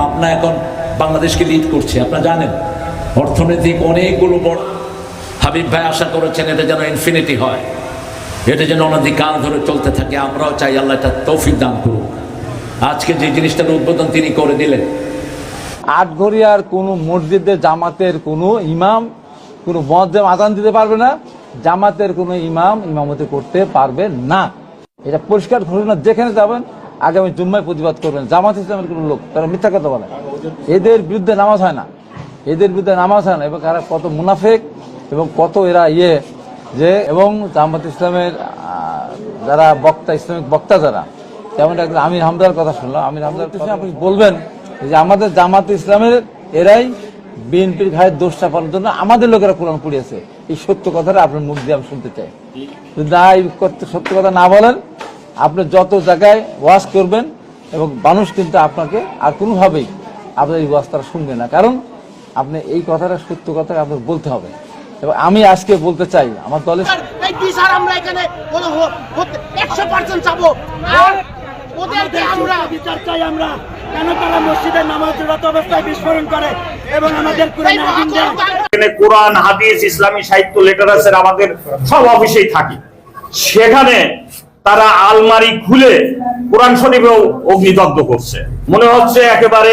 পাবনা এখন বাংলাদেশকে লিড করছে। আপনারা জানেন, অর্থনৈতিক অনেকগুলো বড়। হাবিব ভাই আশা করেছেন এটা যেন ইনফিনিটি হয়। এটা যেন অনধিকাল ধরে চলতে থাকে। আমরাও চাই আল্লাহ এটা তৌফিক দান করুক। আজকে যে জিনিসটার উদ্বোধন তিনি করে দিলেন আটঘরিয়ার কোনো মসজিদে জামাতের কোনো ইমাম, কোনো মজ্জাম আদান দিতে পারবে না। জামাতের কোনো ইমাম ইমামতি করতে পারবে না। এটা পরিষ্কার ঘোষণা যেখানে যাবেন আগামী জুম্মায় প্রতিবাদ করবেন। জামাত ইসলামের কোনো লোক তারা মিথ্যা কথা বলে। এদের বিরুদ্ধে নামাজ হয় না। এদের বিরুদ্ধে নামাজ হয় না। এবং এরা কত মুনাফেক এবং কত এরা ইয়ে যে এবং জামাত ইসলামের যারা বক্তা ইসলামিক বক্তা যারা যেমন একজন আমির হামদার কথা শুনলাম। আমির হামদার কথা আপনি বলবেন যে আমাদের জামাত ইসলামের এরাই বিএনপির ঘায়ের দোষ চাপানোর জন্য আমাদের লোকেরা কোরআন পড়িয়েছে। এই সত্য কথাটা আপনার মুখ দিয়ে আমি শুনতে চাই। যদি না এই করতে সত্য কথা না বলেন আপনি যত জায়গায় ওয়াজ করবেন এবং মানুষ কিন্তু আপনাকে আর কোনোভাবেই আপনার এই ওয়াজ তারা শুনবে না। কারণ আপনি এই কথাটা সত্য কথা আপনাকে বলতে হবে। এবং আমি আজকে বলতে চাই আমার দলের আমরা এখানে একশো পার্সেন্ট চাবো। ওদেরকে আমরা বিচার চাই আমরা। কেন তারা মসজিদের নামাজ অবস্থায় বিস্ফোরণ করে এবং আমাদের কোরআনে হাদিস ইসলামী সাহিত্য লিটারেচার আমাদের সব অফিসেই থাকি। সেখানে তারা আলমারি খুলে কোরআন শরীফেও অগ্নিদগ্ধ করছে। মনে হচ্ছে একেবারে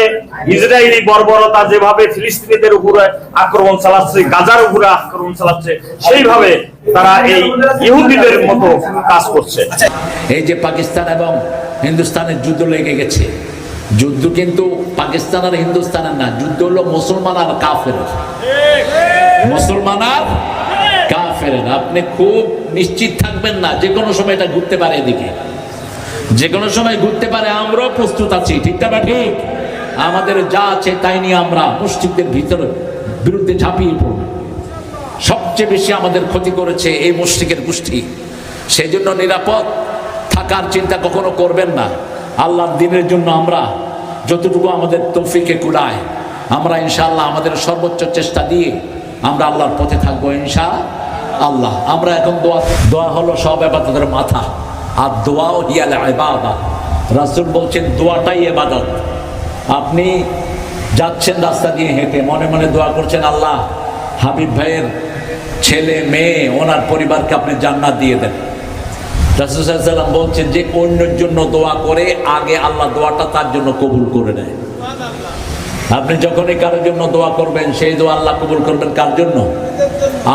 ইসরায়েলি বর্বরতা যেভাবে ফিলিস্তিনিদের উপরে আক্রমণ চালাচ্ছে, গাজার উপরে আক্রমণ চালাচ্ছে, সেইভাবে তারা এই ইহুদিদের মতো কাজ করছে। এই যে পাকিস্তান এবং হিন্দুস্তানের যুদ্ধ লেগে গেছে, যুদ্ধ কিন্তু পাকিস্তান আর হিন্দুস্তানের না, যুদ্ধ হলো মুসলমান আর কাফের। মুসলমান আর কাফের আপনি খুব নিশ্চিত থাকবেন না, যে কোনো সময় এটা ঘুরতে পারে এদিকে। যে কোনো সময় ঘুরতে পারে, আমরাও প্রস্তুত আছি, ঠিক না ঠিক? আমাদের যা আছে তাই নিয়ে আমরা মুসজিদদের ভিতরে বিরুদ্ধে ঝাঁপিয়ে পড়ব। সবচেয়ে বেশি আমাদের ক্ষতি করেছে এই মুশরিকের গোষ্ঠী। সেই জন্য নিরাপদ থাকার চিন্তা কখনো করবেন না। আল্লাহর দিনের জন্য আমরা যতটুকু আমাদের তৌফিকে কুড়ায়, আমরা ইনশাআল্লাহ আমাদের সর্বোচ্চ চেষ্টা দিয়ে আমরা আল্লাহর পথে থাকব ইনশা আল্লাহ, আমরা এখন দোয়া দোয়া হলো সব এবাদতের মাথা। আর দোয়াও হিয়াল ইবাদা। রাসূল বলছেন, দোয়াটাই এবাদত আপনি যাচ্ছেন রাস্তা দিয়ে হেঁটে, মনে মনে দোয়া করছেন, আল্লাহ, হাবিব ভাইয়ের ছেলে, মেয়ে, ওনার পরিবারকে আপনি জান্নাত দিয়ে দেন। রাসুসাল্লাম বলছেন যে, অন্যের জন্য দোয়া করে, আগে আল্লাহ দোয়াটা তার জন্য কবুল করে নেয়। আপনি যখনই কারোর জন্য দোয়া করবেন, সেই দোয়া আল্লাহ কবুল করবেন কার জন্য?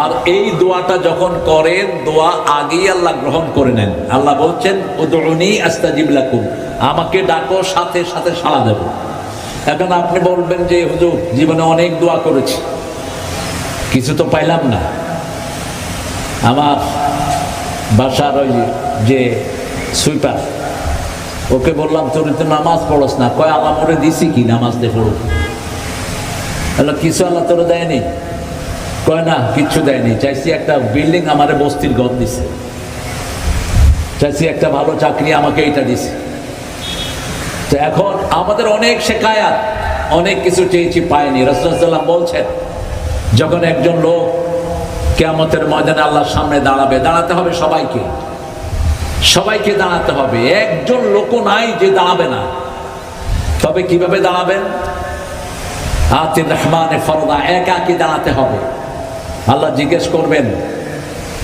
আর এই দোয়াটা যখন করেন, দোয়া আগেই আল্লাহ গ্রহণ করে নেন। আল্লাহ বলছেন উদরুনি আস্তাজিব লাকুম। আমাকে ডাকো, সাথে সাথে সাড়া দেব। এখন আপনি বলবেন যে, হুজুর, জীবনে অনেক দোয়া করেছি। কিছু তো পাইলাম না। আমার বাসার ওই যে সুইপার, ওকে বললাম, তোর তো নামাজ পড়স না। কয়, আল্লাহ মরে দিছি কি নামাজ দে পড়ো কিছু আল্লাহ তোরে দেয়নি। কয়, না, কিচ্ছু দেয়নি। চাইছি একটা বিল্ডিং আমারে বস্তির ঘর দিছে। চাইছি একটা ভালো চাকরি আমাকে এইটা দিছে। তো এখন আমাদের অনেক শেখায়াত, অনেক কিছু চেয়েছি পাইনি রসুল্লাম বলছেন, যখন একজন লোক কেয়ামতের ময়দানে আল্লাহর সামনে দাঁড়াবে, দাঁড়াতে হবে সবাইকে। সবাইকে দাঁড়াতে হবে। একজন লোকও নাই যে দাঁড়াবে না। তবে কীভাবে দাঁড়াবেন? আতির রহমানে ফরদা একাকি দাঁড়াতে হবে? আল্লাহ জিজ্ঞেস করবেন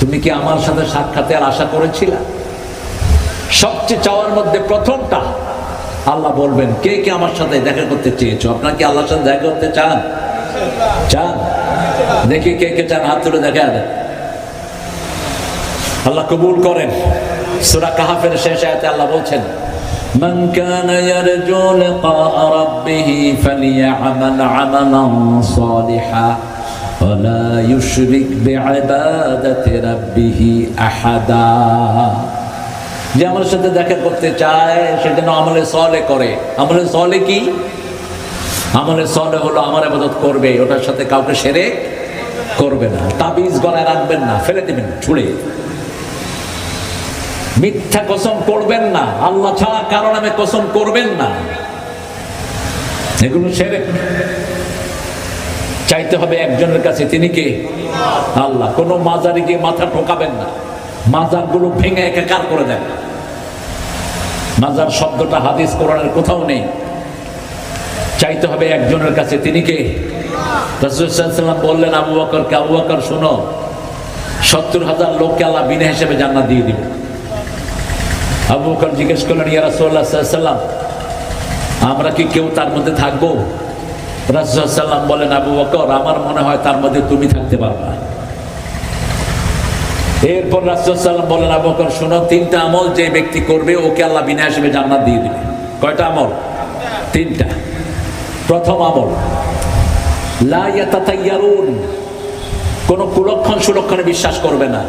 তুমি কি আমার সাথে সাক্ষাতের আশা করেছিলা সবচেয়ে চাওয়ার মধ্যে প্রথমটা আল্লাহ বলবেন কে কে আমার সাথে দেখা করতে চেয়েছো আপনার কি আল্লাহর সাথে দেখা করতে চান চান দেখি কে কে চান হাত তুলে দেখা দেন আল্লাহ কবুল করেন সূরা কাহাফের শেষ আয়াতে আল্লাহ বলছেন من كان يرجو لقاء ربه فليعمل عملا صالحا ولا يشرك بعبادة ربه أحدا যে আমার সাথে দেখা করতে চায় সে যেন আমলে সলে করে আমলে সলে কি আমলে সলে হলো আমার আবাদত করবে ওটার সাথে কাউকে সেরে করবে না তাবিজ গলায় রাখবেন না ফেলে দিবেন ছুড়ে মিথ্যা কসম করবেন না আল্লাহ ছাড়া কারো নামে কসম করবেন না এগুলো সেরে চাইতে হবে একজনের কাছে, তিনি কে? আল্লাহ। কোনো মাজারে গিয়ে মাথা ঠোকাবেন না। মাজারগুলো ভেঙে একাকার করে দেন। মাজার শব্দটা হাদিস কোরআনের কোথাও নেই। চাইতে হবে একজনের কাছে, তিনি কে? রাসূলুল্লাহ বললেন, আবু বকরকে, আবু বকর, শোনো। সত্তর হাজার লোককে আল্লাহ বিনা হিসেবে জান্নাত দিয়ে দিবে। আবু বকর জিজ্ঞেস করলেন, ইয়া রাসূলুল্লাহ সাল্লাম আমরা কি কেউ তার মধ্যে থাকব? রাসূলুল্লাহ বলেন, আবু বকর, আমার মনে হয় তার মধ্যে তুমি থাকতে পারবা। এরপর রাসূলুল্লাহ বলেন, আবু বকর, শোনো, তিনটা আমল যে ব্যক্তি করবে, ওকে আল্লাহ বিনা হিসেবে জান্নাত দিয়ে দিবে। কয়টা আমল? তিনটা। প্রথম আমল কোন কুলক্ষণ সুলক্ষণে বিশ্বাস করবে না।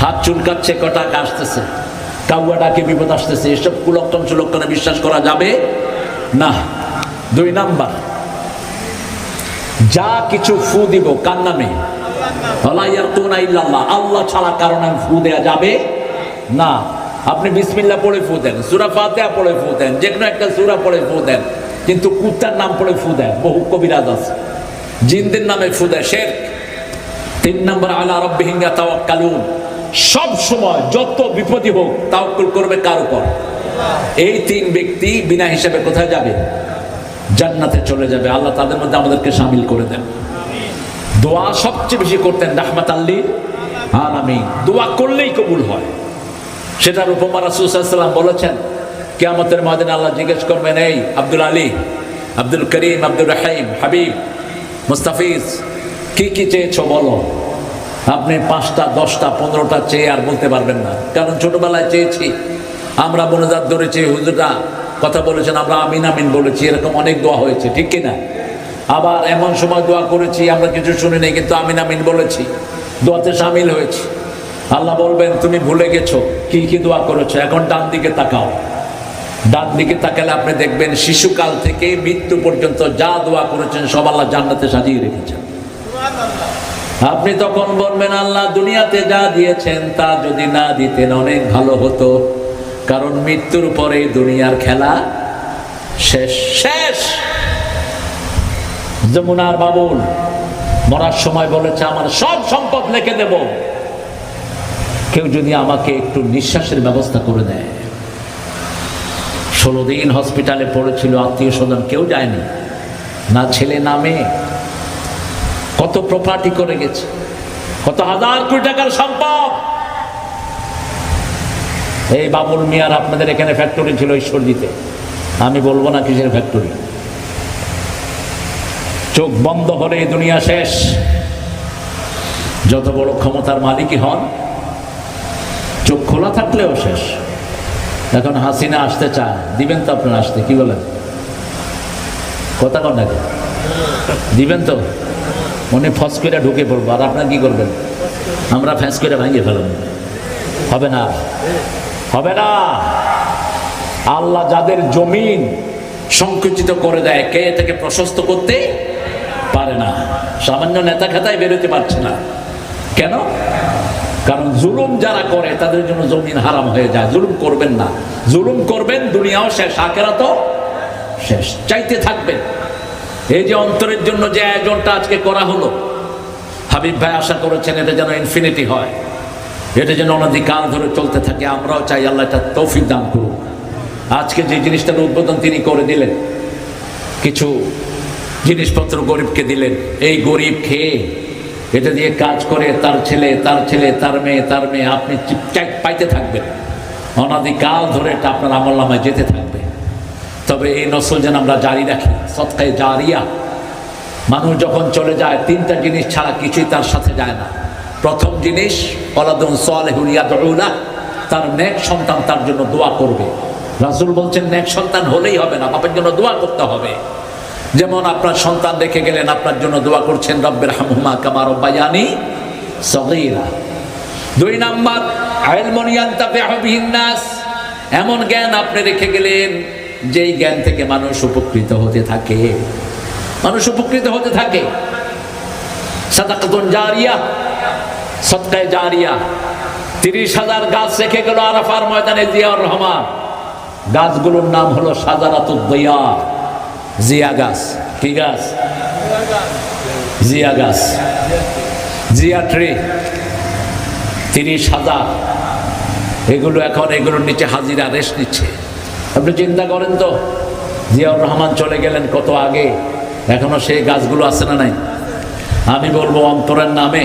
হাত চুলকাচ্ছে, কটা আসতেছে, কাউয়া ডাকে বিপদ আসতেছে, এসব কুলক্ষণ সুলক্ষণে বিশ্বাস করা যাবে না। দুই নাম্বার, যা কিছু ফু দিব কার নামে? আল্লাহ ছাড়া কারণে ফু দেয়া যাবে না। আপনি বিসমিল্লাহ পড়ে ফু দেন, সুরা ফাতিহা পড়ে ফু দেন যে কোনো একটা সুরা পড়ে ফু দেন, কিন্তু কুত্তার নাম পড়ে ফু দেন। বহু কবিরাজ আছে, জিনদের নামে ফু দেয় শেখ তিন নম্বর, আলা রব্বিহিঙ্গা তাওয়াক্কালুন সব সময় যত বিপদই হোক, তাওয়াক্কুল করবে কার উপর? এই তিন ব্যক্তি বিনা হিসাবে কোথায় যাবে? জান্নাতে চলে যাবে। আল্লাহ তাদের মধ্যে আমাদেরকে সামিল করে দেন। দোয়া সবচেয়ে বেশি করতেন রাহমাত আল্লি আলামিন। দোয়া করলেই কবুল হয়। সেটার উপমা রাসূলুল্লাহ বলেছেন, কিয়ামতের ময়দানে আল্লাহ জিজ্ঞেস করবেন, এই আব্দুল আলী, আব্দুল করিম আব্দুল রাহিম, হাবিব, মুস্তাফিজ, কি কি চেয়েছো বলো? আপনি পাঁচটা, দশটা, পনেরোটা চেয়ে আর বলতে পারবেন না। কারণ ছোটবেলায় চেয়েছি। আমরা মনোজাত ধরেছি হুজুরা কথা বলেছেন আমরা আমিন আমিন বলেছি এরকম অনেক দোয়া হয়েছে ঠিক কিনা? আবার এমন সময় দোয়া করেছি আমরা কিছু শুনি নাই কিন্তু আমিন আমিন বলেছি দোয়াতে সামিল হয়েছি। আল্লাহ বলবেন তুমি ভুলে গেছো কি কি দোয়া করেছ? এখন ডান দিকে তাকাও। ডান দিকে তাকালে আপনি দেখবেন শিশুকাল থেকে মৃত্যু পর্যন্ত যা দোয়া করেছেন সব আল্লাহ জান্নাতে সাজিয়ে রেখেছেন। আপনি তখন বলবেন আল্লাহ দুনিয়াতে যা দিয়েছেন তা যদি না দিতেন অনেক ভালো হতো। কারণ মৃত্যুর পরে দুনিয়ার খেলা শেষ। শেষ! যমুনার বাবুল মরার সময় বলেছে, আমার সব সম্পদ লিখে দেব। কেউ যদি আমাকে একটু নিঃশ্বাসের ব্যবস্থা করে দেয়। ষোলো দিন হসপিটালে পড়েছিল, আত্মীয় স্বজন, কেউ যায়নি। না ছেলে, না মেয়ে। কত প্রপার্টি করে গেছে। কত হাজার কোটি টাকার সম্পদ। এই বাবুল মিয়ার, আপনাদের এখানে ফ্যাক্টরি ছিল ঈশ্বরজিতে। আমি বলব না কিসের ফ্যাক্টরি চোখ বন্ধ হলে দুনিয়া শেষ। যত বড় ক্ষমতার মালিকই হন, চোখ খোলা থাকলেও শেষ। এখন হাসিনা আসতে চায়। দিবেন তো আপনার আসতে, কি বলেন? কথা কন নাকি দিবেন তো? উনি ফস করে ঢুকে পড়ব, আর আপনার কি করবেন? আমরা ফ্যাঁস করে ভাঙিয়ে ফেলব। হবে না হবে না। আল্লাহ যাদের জমিন সংকুচিত করে দেয়, কে এটাকে প্রশস্ত করতে পারে না। সামান্য নেতা খাতায় বেরোতে পারছে না। কেন? কারণ জুলুম যারা করে, তাদের জন্য জমিন হারাম হয়ে যায়। জুলুম করবেন না। জুলুম করবেন, দুনিয়াও শেষ আখেরা তো শেষ। চাইতে থাকবেন। এই যে অন্তরের জন্য যে আয়োজনটা আজকে করা হলো, হাবিব ভাই আশা করেছেন এটা যেন ইনফিনিটি হয়। এটা যেন অনধিকাল ধরে চলতে থাকে, আমরাও চাই আল্লাহ এটা তৌফিক দান করুন আজকে যে জিনিসটার উদ্বোধন তিনি করে দিলেন, কিছু জিনিসপত্র গরিবকে দিলেন, এই গরিব খেয়ে এটা দিয়ে কাজ করে, তার ছেলে তার ছেলে, তার মেয়ে তার মেয়ে, আপনি পাইতে থাকবেন। অনাদিকাল ধরে এটা আপনার আমল নামায় যেতে থাকবে। তবে এই নসল যেন আমরা জারি রাখি, সৎকায় জারিয়া। মানুষ যখন চলে যায়, তিনটা জিনিস ছাড়া কিছুই তার সাথে যায় না। প্রথম জিনিস তার নেক সন্তান তার জন্য দোয়া করবে। রাসুল বলছেন, নেক সন্তান হলেই হবে না, বাপের জন্য দোয়া করতে হবে। যেমন আপনার সন্তান রেখে গেলেন, আপনার জন্য দোয়া করছেন, রব্বের হামুমা কামার বায়ানি সগীরা। দুই নাম্বার এমন জ্ঞান আপনি রেখে গেলেন, যেই জ্ঞান থেকে মানুষ উপকৃত হতে থাকে। মানুষ উপকৃত হতে থাকে। সাদাকাতুন জারিয়া সৎকায় জারিয়া। তিরিশ হাজার গাছ রেখে গেল আরাফার ময়দানে জিয়াউর রহমান। গাছগুলোর নাম হলো সাজারাতুদ্দয়া জিয়া গাছ। কি গাছ? জিয়া গাছ। জিয়া ট্রি। তিরিশ হাজার। এগুলো এখন এগুলোর নিচে হাজিরা রেস্ট নিচ্ছে। আপনি চিন্তা করেন তো, জিয়াউর রহমান চলে গেলেন কত আগে? এখনও সেই গাছগুলো আছে না নাই? আমি বলব অন্তরের নামে।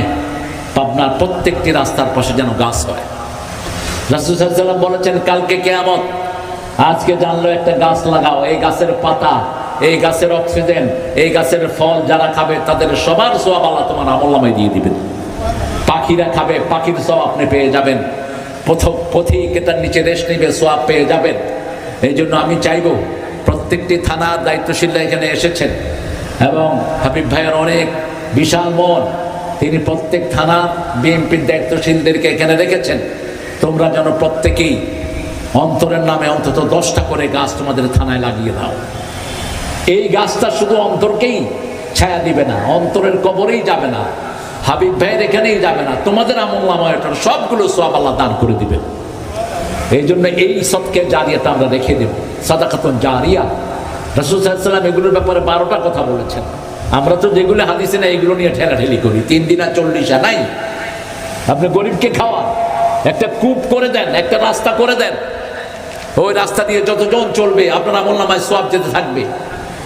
পাবনার প্রত্যেকটি রাস্তার পাশে যেন গাছ হয়। রাসুসাল্লাম বলেছেন, কালকে কেয়ামত, আজকে জানলো একটা গাছ লাগাও, এই গাছের পাতা, এই গাছের অক্সিজেন, এই গাছের ফল যারা খাবে তাদের সবার সোয়াব আল্লাহ তোমার আমল্লামায় দিয়ে দিবেন। পাখিরা খাবে, পাখির সব আপনি পেয়ে যাবেন। পথিক এটার নিচে রেস্ট নিবে সোয়াব পেয়ে যাবেন। এই জন্য আমি চাইব প্রত্যেকটি থানার দায়িত্বশীলরা এখানে এসেছেন। এবং হাবিব ভাইয়ের অনেক বিশাল মন তিনি প্রত্যেক থানা বিএনপির দায়িত্বশীলদেরকে এখানে রেখেছেন। তোমরা যেন প্রত্যেকেই অন্তরের নামে অন্তত দশটা করে গাছ তোমাদের থানায় লাগিয়ে দাও। এই গাছটা শুধু অন্তরকেই ছায়া দিবে না, অন্তরের কবরেই যাবে না, হাবিব ভাইয়ের এখানেই যাবে না, তোমাদের আমল নামায়টার সবগুলো সব আল্লাহ দান করে দিবে। এই জন্য এই সৎকে জারিয়াটা আমরা রেখে দেব। সাদাকাতন জারিয়া। রসুল সাল্লাম এগুলোর ব্যাপারে বারোটা কথা বলেছেন। আমরা তো যেগুলো হাদিসে না এগুলো নিয়ে ঠেলাঠেলি করি। তিন দিন আর চল্লিশা নাই। আপনি গরিবকে খাওয়ান, একটা কূপ করে দেন, একটা রাস্তা করে দেন। ওই রাস্তা দিয়ে যতজন চলবে, আপনার আমল নামায় সব যেতে থাকবে।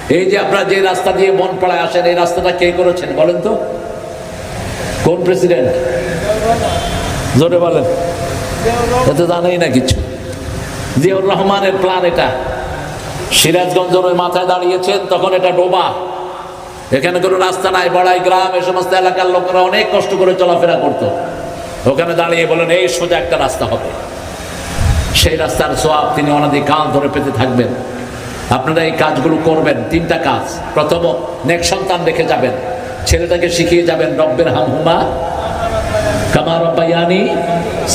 এই যে আপনারা যে রাস্তা দিয়ে বনপাড়ায় আসেন, এই রাস্তাটা কে করেছেন বলেন তো? কোন প্রেসিডেন্ট? জোরে বলেন। এত জানাই না কিছু। জিয়াউর রহমানের প্ল্যান এটা। সিরাজগঞ্জের মাথায় দাঁড়িয়েছেন, তখন এটা ডোবা। এখানে কোনো রাস্তা নাই, বড়াই গ্রাম, এই সমস্ত এলাকার লোকেরা অনেক কষ্ট করে চলাফেরা করতো। ওখানে দাঁড়িয়ে বলেন এই সোজা একটা রাস্তা হবে। সেই রাস্তার সোয়াব তিনি অনাদি কাল ধরে পেতে থাকবেন। আপনারা এই কাজগুলো করবেন, তিনটা কাজ। প্রথম, নেক সন্তান রেখে যাবেন। ছেলেটাকে শিখিয়ে যাবেন, রব্বের হামহুমা কামা রব্বাইয়ানি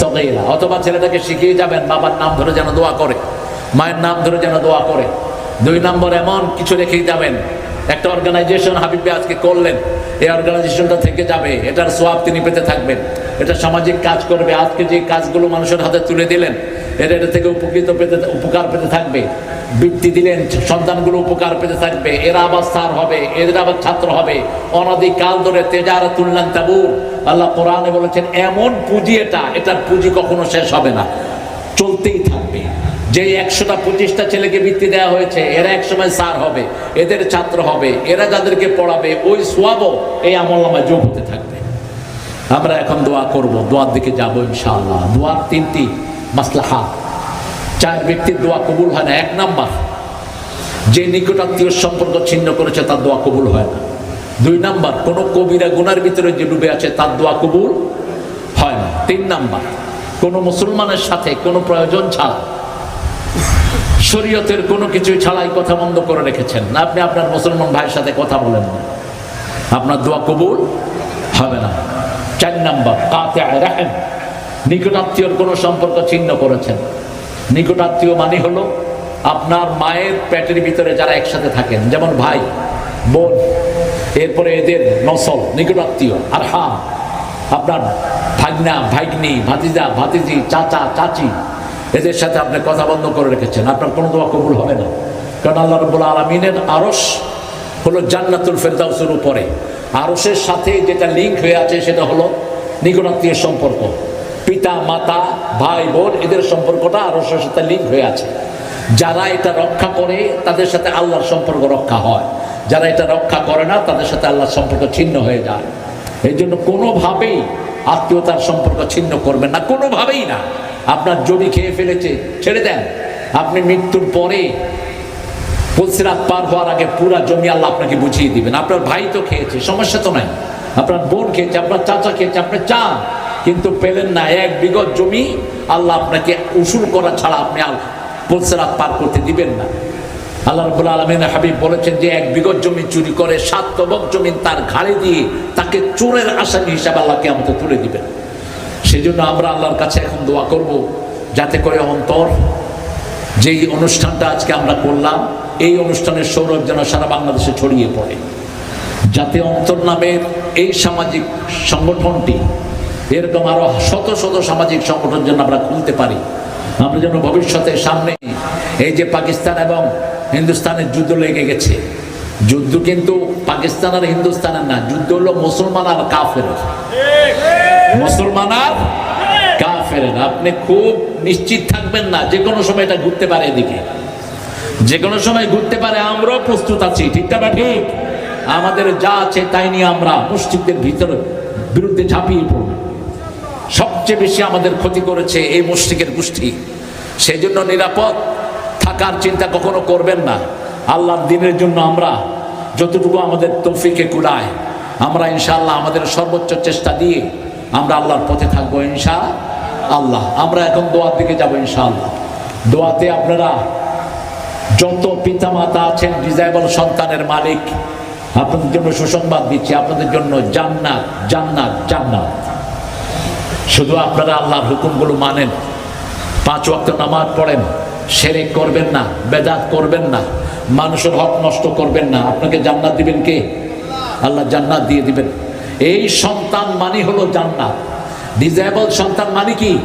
সগাইরা অথবা ছেলেটাকে শিখিয়ে যাবেন, বাবার নাম ধরে যেন দোয়া করে, মায়ের নাম ধরে যেন দোয়া করে। দুই নম্বর, এমন কিছু রেখেই যাবেন একটা অর্গানাইজেশন হাবিবে আজকে করলেন। এই অর্গানাইজেশনটা থেকে যাবে। এটার সোয়াব তিনি পেতে থাকবেন। এটা সামাজিক কাজ করবে। আজকে যে কাজগুলো মানুষের হাতে তুলে দিলেন, এটা এটা থেকে উপকৃত পেতে, উপকার পেতে থাকবে। বৃত্তি দিলেন, সন্তানগুলো উপকার পেতে থাকবে। এরা আবার স্যার হবে, এদের আবার ছাত্র হবে। অনাদিকাল ধরে তেজারা তুললেন তাবু আল্লাহ কোরআনে বলেছেন, এমন পুঁজি এটা, এটার পুঁজি কখনো শেষ হবে না। চলতেই যে একশোটা, পঁচিশটা ছেলেকে বৃত্তি দেওয়া হয়েছে, এরা একসময় স্যার হবে, এদের ছাত্র হবে, এরা যাদেরকে পড়াবে, ওই সোয়াবও এই আমল নামায় যোগ হতে থাকবে। আমরা এখন দোয়া করব, দোয়ার দিকে যাব ইনশাআল্লাহ। দোয়ার তিনটি মাসলাহা। চার ব্যক্তির দোয়া কবুল হয় না, এক নাম্বার, যে নিকটাত্মীয় সম্পর্ক ছিন্ন করেছে, তার দোয়া কবুল হয় না। দুই নাম্বার, কোন কবিরা গুনার ভিতরে যে ডুবে আছে, তার দোয়া কবুল হয় না। তিন নাম্বার, কোনো মুসলমানের সাথে কোনো প্রয়োজন ছাড়া শরীয়তের কোনো কিছু ছাড়াই কথা বন্ধ করে রেখেছেন। না, আপনি আপনার মুসলমান ভাইয়ের সাথে কথা বলেন না। আপনার দোয়া কবুল হবে না। চার নাম্বার কাতে রাখেন নিকটাত্মীয়র কোনো সম্পর্ক ছিন্ন করেছেন। নিকটাত্মীয় মানে হলো আপনার মায়ের পেটের ভিতরে যারা একসাথে থাকেন, যেমন ভাই, বোন, এরপরে এদের নসল, নিকটাত্মীয় আর হাম আপনার ভাগনা, ভাগ্নি, ভাতিজা, ভাতিজি, চাচা, চাচি এদের সাথে আপনি কথা বন্ধ করে রেখেছেন। আপনার কোনো দোয়া কবুল হবে না। কারণ আল্লাহ রব্বুল আলমিনের আরস হলো জান্নাতুল ফেরদাউসের উপরে। আরসের সাথে যেটা লিঙ্ক হয়ে আছে সেটা হলো নিকটাত্মীয় সম্পর্ক। পিতা, মাতা, ভাই, বোন, এদের সম্পর্কটা আরসের সাথে লিঙ্ক হয়ে আছে। যারা এটা রক্ষা করে, তাদের সাথে আল্লাহর সম্পর্ক রক্ষা হয়। যারা এটা রক্ষা করে না, তাদের সাথে আল্লাহর সম্পর্ক ছিন্ন হয়ে যায়। এই জন্য কোনোভাবেই আত্মীয়তার সম্পর্ক ছিন্ন করবেন না। কোনোভাবেই না। আপনার জমি খেয়ে ফেলেছে, ছেড়ে দেন। আপনি মৃত্যুর পরে পুলসিরাত পার হওয়ার আগে পুরা জমি আল্লাহ আপনাকে বুঝিয়ে দিবেন। আপনার ভাই তো খেয়েছে, সমস্যা তো নাই। আপনার বোন খেয়েছে, আপনার চাচা খেয়েছে আপনি চান কিন্তু পেলেন না, এক বিগত জমি আল্লাহ আপনাকে উসুল করা ছাড়া আপনি আর পুলসিরাত পার করতে দিবেন না। আল্লাহ রবুল আলমিন হাবিব বলেছেন যে, এক বিগত জমি চুরি করে সাত তবক জমি তার ঘাড়ে দিয়ে তাকে চোরের আসামি হিসাবে আল্লাহকে আমাকে তুলে দিবেন। সেই জন্য আমরা আল্লাহর কাছে এখন দোয়া করব, যাতে করে অন্তর যেই অনুষ্ঠানটা আজকে আমরা করলাম, এই অনুষ্ঠানের সৌরভ যেন সারা বাংলাদেশে ছড়িয়ে পড়ে। যাতে অন্তর নামের এই সামাজিক সংগঠনটি, এরকম আরও শত শত সামাজিক সংগঠন যেন আমরা খুলতে পারি। আমরা যেন ভবিষ্যতে সামনে এই যে পাকিস্তান এবং হিন্দুস্তানের যুদ্ধ লেগে গেছে। যুদ্ধ কিন্তু পাকিস্তান আর হিন্দুস্তানের না, যুদ্ধ হলো মুসলমান আর কাফের। মুসলমান আর কাফের আপনি খুব নিশ্চিত থাকবেন না, যে কোনো সময় এটা ঘুরতে পারে এদিকে। যে কোনো সময় ঘুরতে পারে, আমরাও প্রস্তুত আছি, ঠিক না ঠিক। আমাদের যা আছে তাই নিয়ে আমরা মসজিদদের ভিতরে বিরুদ্ধে ঝাঁপিয়ে পড়ব। সবচেয়ে বেশি আমাদের ক্ষতি করেছে এই মসজিদের গোষ্ঠী। সেই জন্য নিরাপদ থাকার চিন্তা কখনো করবেন না। আল্লাহর দিনের জন্য আমরা যতটুকু আমাদের তৌফিকে কুলায় আমরা ইনশাআল্লাহ আমাদের সর্বোচ্চ চেষ্টা দিয়ে আমরা আল্লাহর পথে থাকব ইনশা আল্লাহ। আমরা এখন দোয়ার দিকে যাব ইনশাআল্লাহ দোয়াতে আপনারা যত পিতা মাতা আছেন, ডিজাইবল সন্তানের মালিক, আপনাদের জন্য সুসংবাদ দিচ্ছি, আপনাদের জন্য জান্নাত জান্নাত জান্নাত। শুধু আপনারা আল্লাহর হুকুমগুলো মানেন, পাঁচ ওয়াক্ত নামাজ পড়েন, সেরেক করবেন না, বেদাত করবেন না, মানুষের হক নষ্ট করবেন না। আপনাকে জান্নাত দিবেন কে? আল্লাহ জান্নাত দিয়ে দিবেন। এই সন্তান মানে হলো জান্নাত। ডিজেবল সন্তান মানে কি?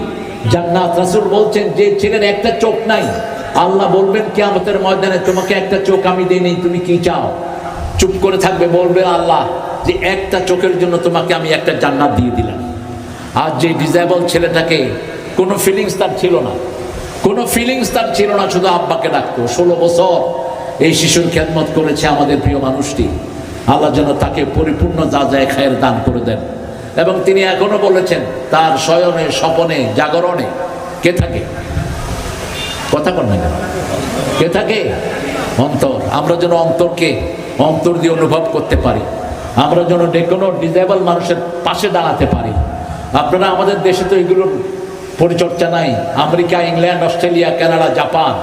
জান্নাত। রাসুল বলছেন যে ছেলের একটা চোখ নাই। আল্লাহ বলবেন কি আমাদের ময়দানে তোমাকে একটা চোখ আমি দিই নেই, তুমি কি চাও? চুপ করে থাকবে, বলবে আল্লাহ যে একটা চোখের জন্য তোমাকে আমি একটা জান্নাত দিয়ে দিলাম। আর যে ডিজেবল ছেলেটাকে, কোনো ফিলিংস তার ছিল না। কোনো ফিলিংস তার ছিল না, শুধু আব্বাকে ডাকতো। ষোলো বছর এই শিশুর খেদমত করেছে আমাদের প্রিয় মানুষটি। আল্লাহ যেন তাকে পরিপূর্ণ যা যায় খায়ের দান করে দেন। এবং তিনি এখনও বলেছেন, তার শয়নে, স্বপনে, জাগরণে, কে থাকে? কথা না কে থাকে? অন্তর। আমরা যেন অন্তরকে অন্তর দিয়ে অনুভব করতে পারি। আমরা যেন যে কোনো ডিজেবল মানুষের পাশে দাঁড়াতে পারি। আপনারা আমাদের দেশে তো এগুলোর পরিচর্যা নাই। America, England, Australia, Canada, Japan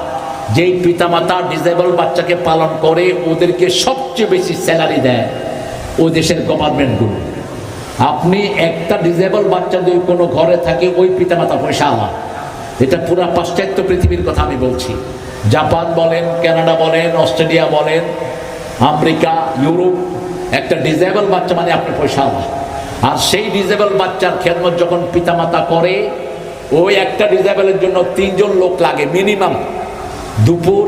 যেই পিতামাতা ডিজেবল বাচ্চাকে পালন করে, ওদেরকে সবচেয়ে বেশি স্যালারি দেয় ওই দেশের গভর্নমেন্টগুলো আপনি একটা ডিজেবল বাচ্চা যদি কোনো ঘরে থাকে, ওই পিতামাতা পয়সা আলা এটা পুরা পাশ্চাত্য পৃথিবীর কথা আমি বলছি। জাপান বলেন, কানাডা বলেন, অস্ট্রেলিয়া বলেন, আমেরিকা, ইউরোপ, একটা ডিজেবল বাচ্চা মানে আপনি পয়সা আলা আর সেই ডিজেবল বাচ্চার খেদমত যখন পিতামাতা করে, ওই একটা ডিজেবলের জন্য তিনজন লোক লাগে মিনিমাম দুপুর,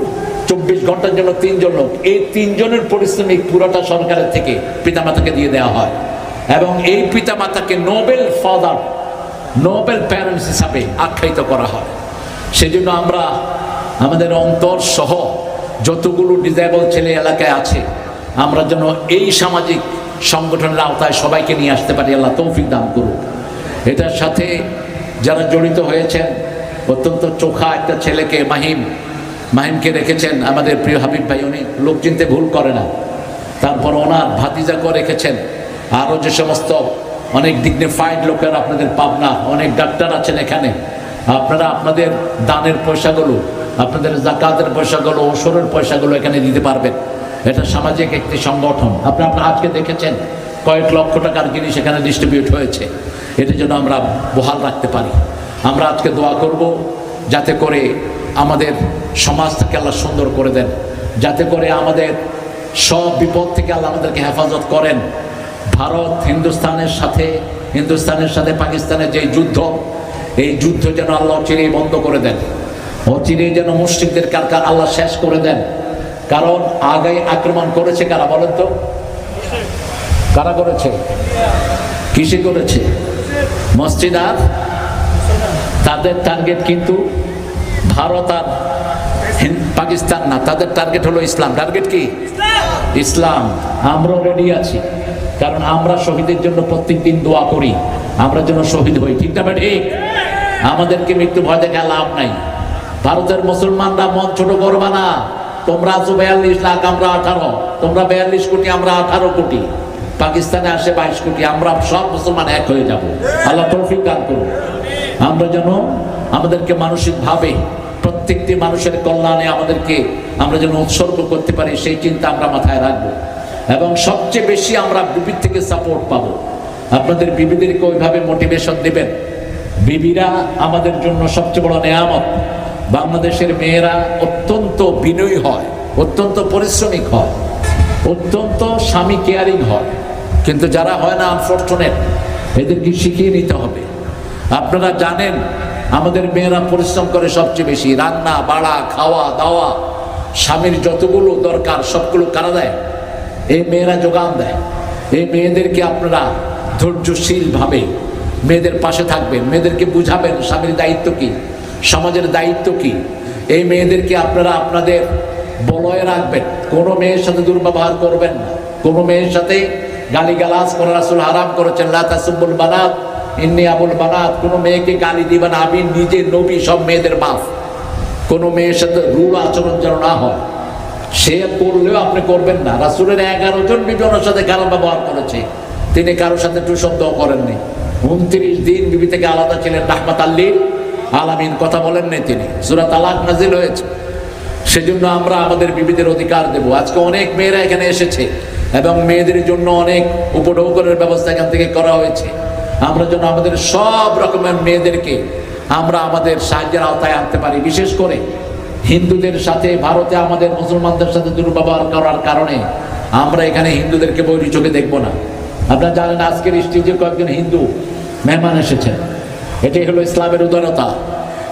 চব্বিশ ঘণ্টার জন্য তিনজন লোক। এই তিনজনের পরিশ্রমিক পুরোটা সরকারের থেকে পিতামাতাকে দিয়ে দেওয়া হয়। এবং এই পিতামাতাকে নোবেল ফাদার, নোবেল প্যারেন্টস হিসাবে আখ্যায়িত করা হয়। সেজন্য আমরা, আমাদের অন্তর সহ যতগুলো ডিজেবল ছেলে এলাকায় আছে, আমরা যেন এই সামাজিক সংগঠনের আওতায় সবাইকে নিয়ে আসতে পারি, আল্লাহ তৌফিক দান করুন এটার সাথে যারা জড়িত হয়েছেন, অত্যন্ত চোখা একটা ছেলেকে মাহিম মাহিমকে রেখেছেন আমাদের প্রিয় হাবিব ভাই, উনি লোক চিনতে ভুল করে না। তারপর ওনার ভাতিজাকেও রেখেছেন। আরও যে সমস্ত অনেক ডিগনিফাইড লোকের আপনাদের পাবনা, অনেক ডাক্তার আছেন এখানে। আপনারা আপনাদের দানের পয়সাগুলো, আপনাদের জাকাতের পয়সাগুলো ওসরের পয়সাগুলো এখানে দিতে পারবেন। এটা সামাজিক একটি সংগঠন। আপনি আপনারা আজকে দেখেছেন কয়েক লক্ষ টাকার জিনিস এখানে ডিস্ট্রিবিউট হয়েছে। এটা যেন আমরা বহাল রাখতে পারি। আমরা আজকে দোয়া করব। যাতে করে আমাদের সমাজটাকে আল্লাহ সুন্দর করে দেন। যাতে করে আমাদের সব বিপদ থেকে আল্লাহ আমাদেরকে হেফাজত করেন। ভারত, হিন্দুস্তানের সাথে হিন্দুস্তানের সাথে পাকিস্তানের যে যুদ্ধ, এই যুদ্ধ যেন আল্লাহ অচিরেই বন্ধ করে দেন। অচিরেই যেন মুসলিমদের কারকার আল্লাহ শেষ করে দেন। কারণ আগে আক্রমণ করেছে কারা বলেন তো? কারা করেছে? কিসে করেছে। মসজিদ আর তাদের টার্গেট কিন্তু ভারত আর পাকিস্তান না। তাদের টার্গেট হলো ইসলাম। টার্গেট কি? ইসলাম। আমরাও রেডি আছি। কারণ আমরা শহীদের জন্য প্রত্যেক দিন দোয়া করি। আমরা যেন শহীদ হই। ঠিক না ঠিক আমাদেরকে মৃত্যু ভয় দেখে লাভ নাই। ভারতের মুসলমানরা মন ছোট করবা না। তোমরা আছো বিয়াল্লিশ লাখ, আমরা আঠারো। তোমরা বিয়াল্লিশ কোটি, আমরা আঠারো কোটি। পাকিস্তানে আসে বাইশ কোটি। আমরা সব মুসলমান এক হয়ে যাব। আল্লাহ তৌফিক দান করুন। আমরা যেন আমাদেরকে মানসিকভাবে প্রত্যেকটি মানুষের কল্যাণে আমাদেরকে আমরা যেন উৎসর্গ করতে পারি, সেই চিন্তা আমরা মাথায় রাখব। এবং সবচেয়ে বেশি আমরা বিবির থেকে সাপোর্ট পাবো। আপনাদের বিবিদেরকে ওইভাবে মোটিভেশন দেবেন। বিবিরা আমাদের জন্য সবচেয়ে বড় নেয়ামত। বাংলাদেশের মেয়েরা অত্যন্ত বিনয়ী হয়, অত্যন্ত পরিশ্রমিক হয়, অত্যন্ত স্বামী কেয়ারিং হয়। কিন্তু যারা হয় না আনফর্চুনেট এদেরকে শিখিয়ে নিতে হবে। আপনারা জানেন, আমাদের মেয়েরা পরিশ্রম করে সবচেয়ে বেশি। রান্না, বাড়া, খাওয়া, দাওয়া, স্বামীর যতগুলো দরকার, সবগুলো কারা দেয়? এই মেয়েরা যোগান দেয়। এই মেয়েদেরকে আপনারা ধৈর্যশীলভাবে মেয়েদের পাশে থাকবেন, মেয়েদেরকে বুঝাবেন, স্বামীর দায়িত্ব কি, সমাজের দায়িত্ব কি। এই মেয়েদেরকে আপনারা আপনাদের বলয়ে রাখবেন। কোনো মেয়ের সাথে দুর্ব্যবহার করবেন না। কোনো মেয়ের সাথে গালিগালাজ করে রাসূল হারাম করেছেন। লা তাসুবুল বানাত। ইন্নি আবুল বানাত, কোনো মেয়েকে গালি দিবেন আমি নিজে নবী, সব মেয়েদের বাপ। কোনো মেয়ের সাথে রূঢ় আচরণ যেন না হয়। সে করলেও আপনি করবেন না। রাসূলের এগারো জন বিজনের সাথে খারাপ ব্যবহার করেছে। তিনি কারোর সাথে টু শব্দ করেননি। উনত্রিশ দিন বিবি থেকে আলাদা ছিলেন রাহমাত আল্লির আলামিন। কথা বলেননি তিনি। সুরা তালাক নাজিল হয়েছে। সেজন্য আমরা আমাদের বিবিদের অধিকার দেব। আজকে অনেক মেয়েরা এখানে এসেছে এবং মেয়েদের জন্য অনেক উপঢৌকনের ব্যবস্থা এখান থেকে করা হয়েছে। আমরা যেন আমাদের সব রকমের মেয়েদেরকে আমরা আমাদের সাহায্যের আওতায় আনতে পারি। বিশেষ করে হিন্দুদের সাথে ভারতে আমাদের মুসলমানদের সাথে দুর্ব্যবহার করার কারণে আমরা এখানে হিন্দুদেরকে বৈরী চোখে দেখব না। আপনারা জানেন আজকের স্টেজে কয়েকজন হিন্দু মেহমান এসেছেন। এটাই হলো ইসলামের উদারতা।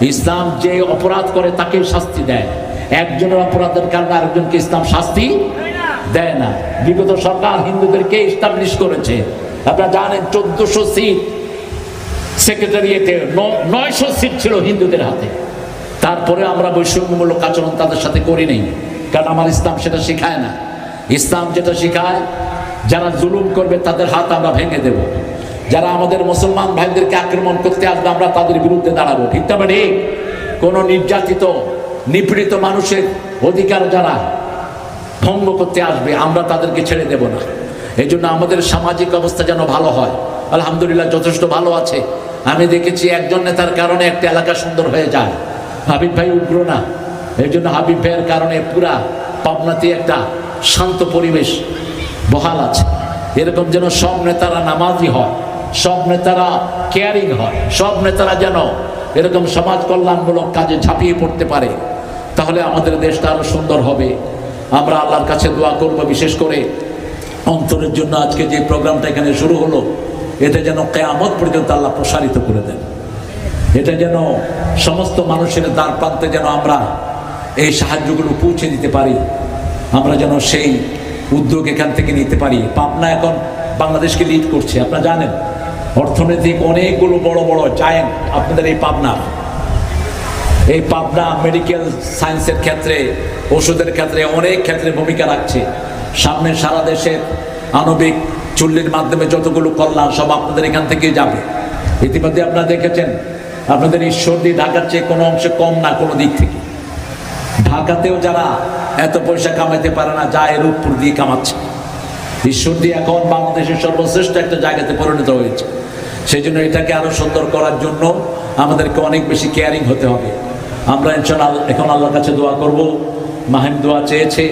ইসলাম যে অপরাধ করে তাকে শাস্তি দেয়। একজনের অপরাধের কারণে আরেকজনকে ইসলাম শাস্তি দেয় না। বিগত সরকার হিন্দুদেরকে ইস্টাবলিশ করেছে। আপনারা জানেন চোদ্দশো সিট সেক্রেটারিয়েটে নয়শো সিট ছিল হিন্দুদের হাতে। তারপরে আমরা বৈষম্যমূলক আচরণ তাদের সাথে করি নেই। কারণ আমার ইসলাম সেটা শেখায় না। ইসলাম যেটা শেখায়, যারা জুলুম করবে তাদের হাত আমরা ভেঙে দেব। যারা আমাদের মুসলমান ভাইদেরকে আক্রমণ করতে আসবে, আমরা তাদের বিরুদ্ধে দাঁড়াবো। ঠিক না ঠিক কোন নির্যাতিত, নিপীড়িত মানুষের অধিকার যারা ভঙ্গ করতে আসবে, আমরা তাদেরকে ছেড়ে দেব না। এই জন্য আমাদের সামাজিক অবস্থা যেন ভালো হয়। আলহামদুলিল্লাহ যথেষ্ট ভালো আছে। আমি দেখেছি একজন নেতার কারণে একটা এলাকা সুন্দর হয়ে যায়। হাবিব ভাই উগ্র না। এই জন্য হাবিব ভাইয়ের কারণে পুরা পাবনাতে একটা শান্ত পরিবেশ বহাল আছে। এরকম যেন সব নেতারা নামাজি হয়, সব নেতারা কেয়ারিং হয়, সব নেতারা যেন এরকম সমাজ কল্যাণমূলক কাজে ঝাঁপিয়ে পড়তে পারে। তাহলে আমাদের দেশটা আরও সুন্দর হবে। আমরা আল্লাহর কাছে দোয়া করব বিশেষ করে অন্তরের জন্য আজকে যে প্রোগ্রামটা এখানে শুরু হলো, এটা যেন কেয়ামত পর্যন্ত আল্লাহ প্রসারিত করে দেন। এটা যেন সমস্ত মানুষের দ্বার প্রান্তে যেন আমরা এই সাহায্যগুলো পৌঁছে দিতে পারি, আমরা যেন সেই উদ্যোগ এখান থেকে নিতে পারি। পাবনা এখন বাংলাদেশকে লিড করছে, আপনারা জানেন, অর্থনৈতিক অনেকগুলো বড় বড় জায়েন্ট আপনাদের এই পাবনা। এই পাবনা মেডিকেল সায়েন্সের ক্ষেত্রে, ওষুধের ক্ষেত্রে অনেক ক্ষেত্রে ভূমিকা রাখছে। সামনে সারা দেশের আণবিক চুল্লির মাধ্যমে যতগুলো কল্যাণ সব আপনাদের এখান থেকে যাবে। ইতিমধ্যে আপনারা দেখেছেন, আপনাদের ঈশ্বরদী ঢাকার চেয়ে কোনো অংশে কম না, কোনো দিক থেকে। ঢাকাতেও যারা এত পয়সা কামাইতে পারে না, যা এর উপর দিয়ে কামাচ্ছে। ঈশ্বরদী এখন বাংলাদেশের সর্বশ্রেষ্ঠ একটা জায়গাতে পরিণত হয়েছে। সেই জন্য এটাকে আরও সুন্দর করার জন্য আমাদেরকে অনেক বেশি কেয়ারিং হতে হবে। আমরা এখন আল্লাহর কাছে দোয়া করব। মাহিম দোয়া চেয়েছে।